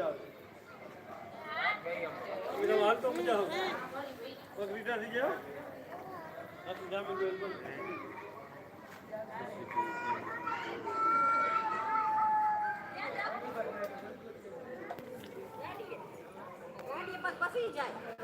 મજા આવે એનો હાલ તો મજા આવે પગ જાય.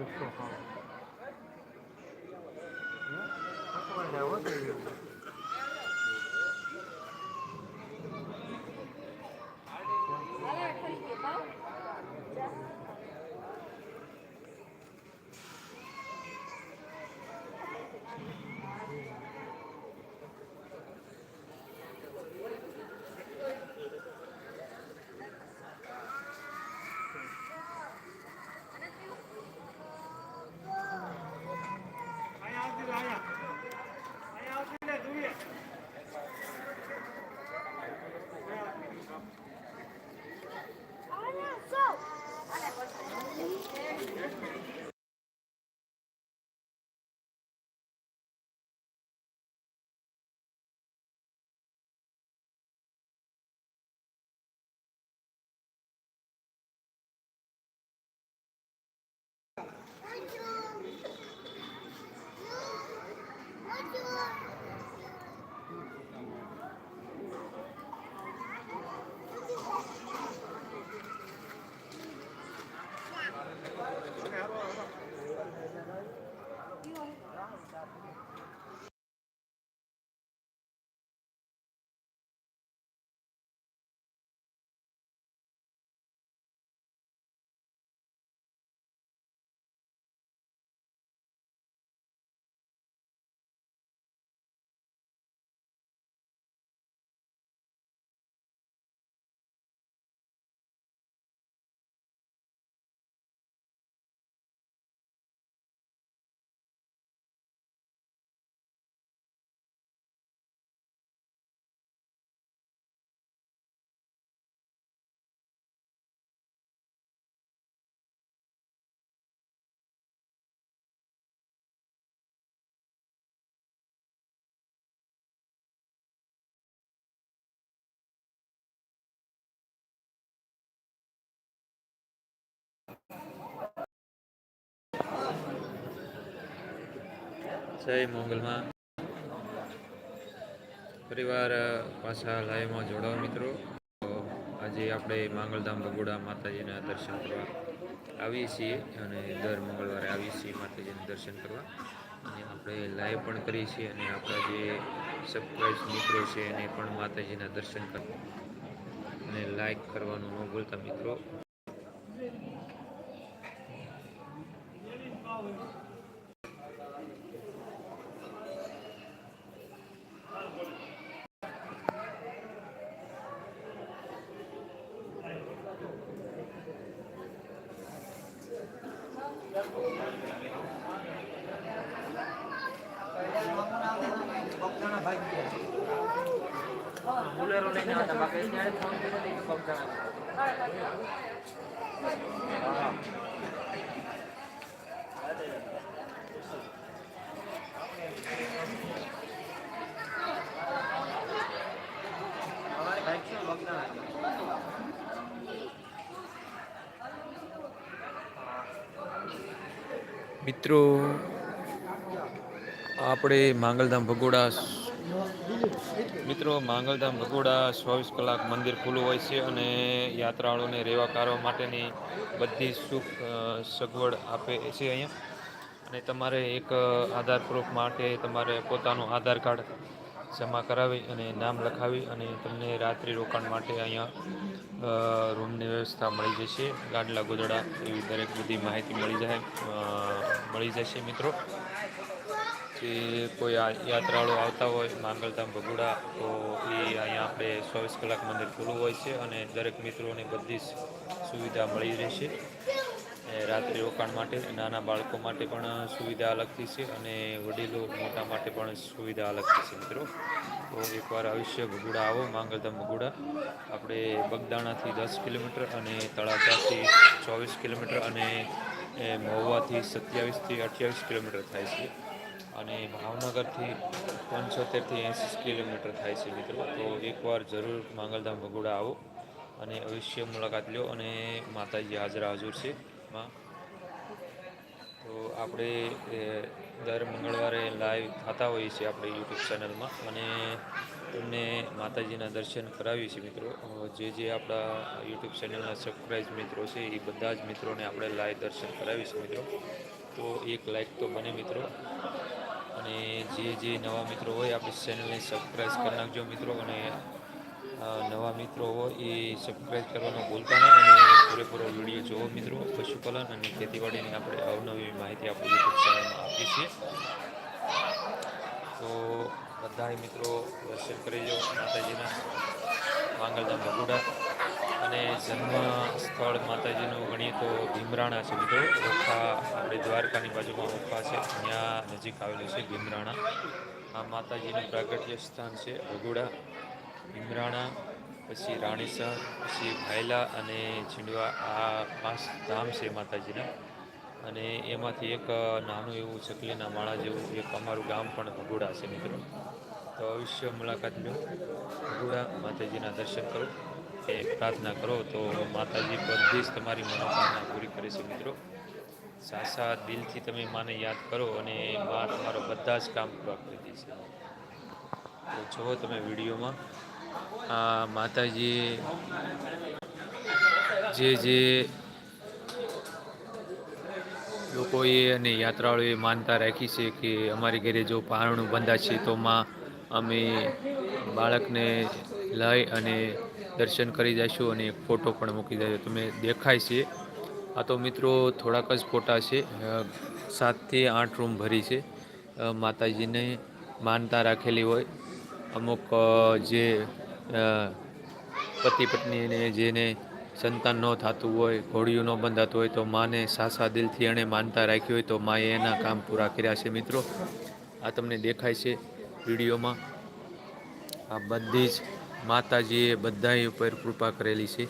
Good for. Yeah? That's what I was doing. જય મોગલમાં. પરિવાર પાછા લાઈવમાં જોડાઓ મિત્રો. આજે આપણે માંગલધામ બગોડા માતાજીના દર્શન કરવા આવીએ છીએ અને દર મંગળવારે આવીએ છીએ માતાજીના દર્શન કરવા. અને આપણે લાઈવ પણ કરીએ છીએ અને આપણા જે સબસ્ક્રાઈબ મિત્રો છે એને પણ માતાજીના દર્શન કરવા. અને લાઈક કરવાનું ન ભૂલતા મિત્રો. બોલેરો લઈને આવતા બાકી ત્યારે ફોન કર્યો તો પગ જણા મિત્રો, આપણે માંગલધામ ભગોડા મિત્રો, માંગલધામ ભગોડા ચોવીસ કલાક મંદિર ખુલ્લું હોય છે અને યાત્રાળુઓને રહેવા કરવા માટેની બધી સુખ સગવડ આપે છે અહીંયા. અને તમારે એક આધાર પ્રૂફ માટે તમારે પોતાનું આધાર કાર્ડ જમા કરાવી અને નામ લખાવી અને તમને રાત્રિ રોકાણ માટે અહીંયા રૂમની વ્યવસ્થા મળી જશે. ગાડલા ગોદડા એવી દરેક બધી માહિતી મળી જાય. મળી જશે મિત્રો. જે કોઈ યાત્રાળુ આવતા હોય, માંગલધામ ભગુડા તો એ અહીંયા આપણે ચોવીસ કલાક મંદિર ખુલ્લું હોય છે અને દરેક મિત્રોને બધી સુવિધા મળી રહેશે. રાત્રિ રોકાણ માટે નાના બાળકો માટે પણ સુવિધા અલગથી છે અને વડીલો મોટા માટે પણ સુવિધા અલગથી છે મિત્રો. તો એકવાર અવશ્ય ભગુડા આવો, માંગલધામ ભગુડા આપણે બગદાણાથી દસ કિલોમીટર અને તળાજાથી ચોવીસ કિલોમીટર અને એ મહુવાથી સત્યાવીસથી અઠ્યાવીસ કિલોમીટર થાય છે અને ભાવનગરથી પંચોતેરથી એંસી કિલોમીટર થાય છે મિત્રો. તો એકવાર જરૂર માંગલધામ ભગોડા આવો અને અવશ્ય મુલાકાત લો અને માતાજી હાજરા હાજર છે. માં તો આપણે દર મંગળવારે લાઈવ થતા હોઈએ છીએ આપણે યુટ્યુબ ચેનલમાં. અને તમને માતાજીના દર્શન કરાવીએ છીએ મિત્રો. જે જે આપણા યુટ્યુબ ચેનલના સબસ્ક્રાઈબ મિત્રો છે, એ બધા જ મિત્રોને આપણે લાઈવ દર્શન કરાવીશું મિત્રો. તો એક લાઈક તો બને મિત્રો. અને જે જે નવા મિત્રો હોય, આપણી ચેનલને સબસ્ક્રાઈબ કરી નાખજો મિત્રો. અને નવા મિત્રો હોય, એ સબસ્ક્રાઈબ કરવાનું ભૂલતા નહીં. અને પૂરેપૂરો વીડિયો જોવો મિત્રો. પશુપાલન અને ખેતીવાડીની આપણે અવનવી માહિતી આપણે યુટ્યુબ ચેનલમાં આપીએ છીએ તો બધાય મિત્રો, દર્શન કરી લો માતાજીના માંગલધામ ભગુડા અને જન્મ સ્થળ માતાજીનું ગણીએ તો ભીમરાણા છે મિત્રો. ઓખા આપણે દ્વારકાની બાજુમાં ઓખા છે. ત્યાં નજીક આવેલું છે ભીમરાણા. આ માતાજીનું પ્રાગટ્ય સ્થાન છે ભગુડા. ભીમરાણા પછી રાણીસર પછી ભાયલા અને છીંડવા આ પાંચ ધામ છે માતાજીના. અને એમાંથી એક નાનું એવું ચકલીના માળા જેવું એક અમારું ગામ પણ ભગોડા છે મિત્રો. તો અવશ્ય મુલાકાત લો. ભગોડા માતાજીના દર્શન કરો. એ પ્રાર્થના કરો તો માતાજી બધી જ તમારી મનોકામના પૂરી કરે મિત્રો. સાસા દિલથી તમે માને યાદ કરો અને મા તમારો બધા જ કામ પૂરા કરી દેશે તો જુઓ તમે વિડીયોમાં. આ માતાજી જે જે લોકોએ અને યાત્રાળુએ માનતા રાખી છે કે અમારી ઘરે જો પારણું બંધાશે તો માં અમે બાળકને લઈ અને દર્શન કરી જઈશું અને એક ફોટો પણ મૂકી દઈશું તમે દેખાય છે. આ તો મિત્રો થોડાક જ ફોટા છે. સાતથી આઠ રૂમ ભરી છે. માતાજીને માનતા રાખેલી હોય. અમુક જે પતિ પત્નીને જેને સંતાન ન થતું હોય ઘોડિયું ન બંધાતું હોય, તો માને સાસા દિલથી એણે માનતા રાખી હોય, તો માએ એના કામ પૂરા કર્યા છે મિત્રો. આ તમને દેખાય છે વિડીયોમાં. આ બધી જ માતાજીએ બધાએ ઉપર કૃપા કરેલી છે.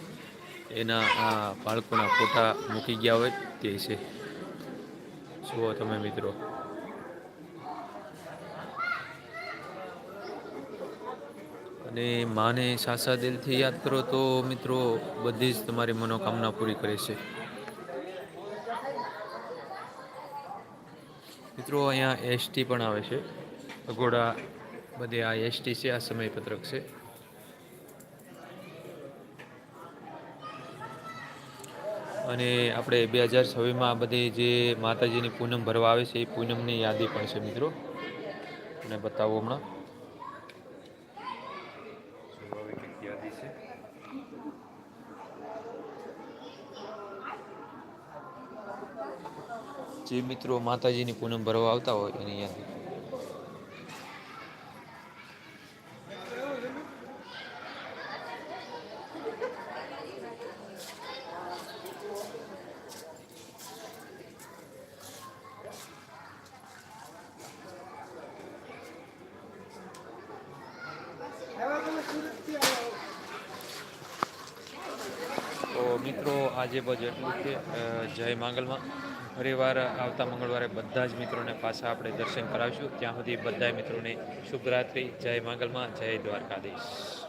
એના આ બાળકોના ફોટા મૂકી ગયા હોય તે છે. જુઓ તમે મિત્રો. અને માને સાસા દિલથી યાદ કરો તો મિત્રો બધી જ તમારી મનોકામના પૂરી કરે છે. મિત્રો અહીંયા એસટી પણ આવે છે. અઘોડા બધે આ એસટી છે, આ સમયપત્રક છે. અને આપણે બે હજાર છવ્વીસમાં આ બધી જે માતાજીની પૂનમ ભરવા આવે છે, એ પૂનમની યાદી પણ છે મિત્રો. અને બતાવો હમણાં. છે જે મિત્રો માતાજીની પૂનમ ભરવા આવતા હોય એની યાદી તો મિત્રો, આજે બસ એટલું કે જય માંગલમાં. ફરીવાર આવતા મંગળવારે બધા જ મિત્રોને પાછા આપણે દર્શન કરાવીશું. ત્યાં સુધી બધા મિત્રોને શુભરાત્રિ જય માંગલમાં, જય દ્વારકાધીશ.